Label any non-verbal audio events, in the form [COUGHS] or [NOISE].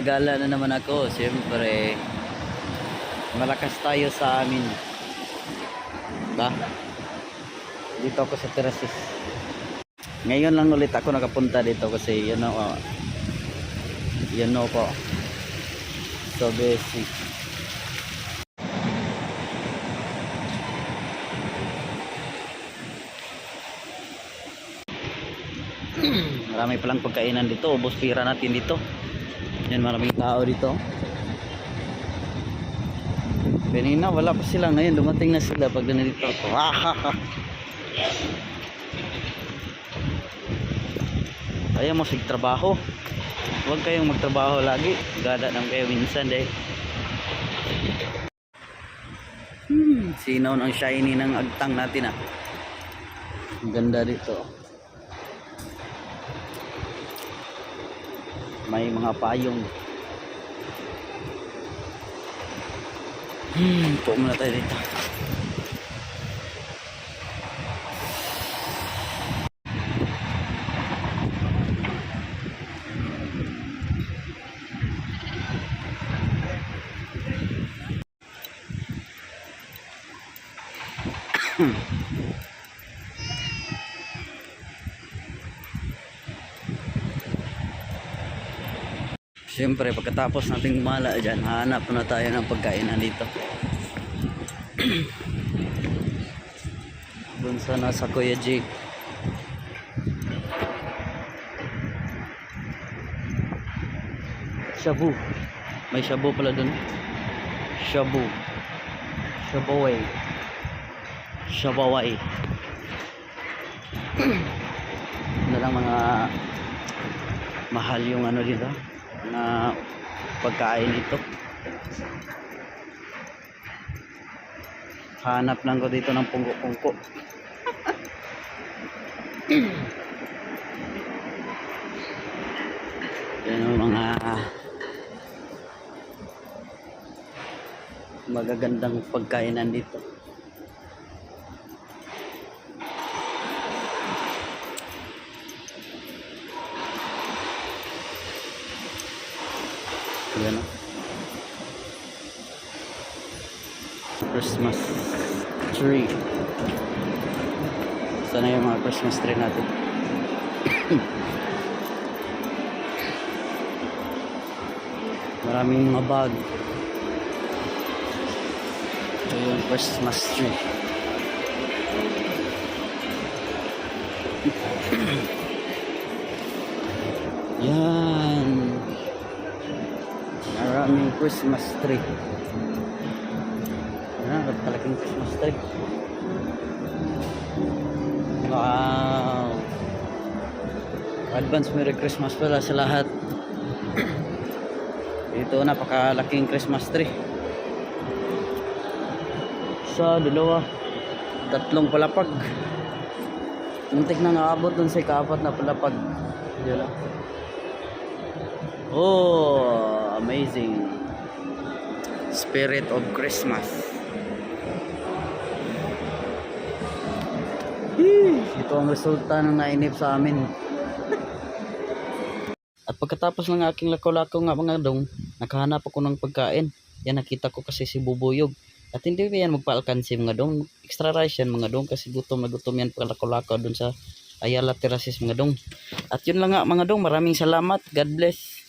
nagagala na naman ako. Siyempre, malakas tayo sa amin. Ba? Dito ako sa terraces. Ngayon lang ulit ako nakapunta dito kasi you know, uh, you know po. So busy. [CLEARS THROAT] Marami palang pagkainan dito. Ubos pira natin dito. Yan maraming tao dito. Kanina wala pa sila ngayon dumating na sila pag nandito ako. [LAUGHS] Ayaw mo trabaho. Huwag kayong magtrabaho lagi. Gada nang kayo minsan deh. Hmm, sinaw ng shiny ng agtang natin ah. Ang ganda dito. May mga payong. Hmm, po muna tayo dito. Siyempre, pagkatapos nating gumala dyan, hanap na tayo ng pagkainan dito. [CLEARS THROAT] Doon sa nasa Kuya Jake. Shabu. May shabu pala doon. Shabu. Shabaway. Shabaway. [CLEARS THROAT] ano lang mga mahal yung ano dito na pagkain ito. Hanap lang ko dito ng pungko-pungko [LAUGHS] yan yung mga magagandang pagkainan dito Yan o. Christmas tree. Sana yung mga Christmas tree natin. [COUGHS] Maraming mga bag. Ito yung Christmas tree. [COUGHS] Yan. Maraming Christmas tree. Yan, talagang Christmas tree. Wow. Advance Merry Christmas pala sa lahat. [CLEARS THROAT] Ito napakalaking Christmas tree. Sa dalawa, tatlong palapag. Muntik na naabot dun sa ikaapat na palapag. Yan lang. Oh, amazing. Spirit of Christmas. Ito ang resulta ng nainip sa amin. [LAUGHS] At pagkatapos ng aking lako-lako nga mga dong, nakahanap ako ng pagkain. Yan nakita ko kasi si Bubuyog. At hindi ba yan magpaalkansi mga dong. Extra rice yan mga dong kasi gutom na gutom yan pagkalako-lako dun sa Ayala Terraces mga dong. At yun lang nga mga dong. Maraming salamat. God bless.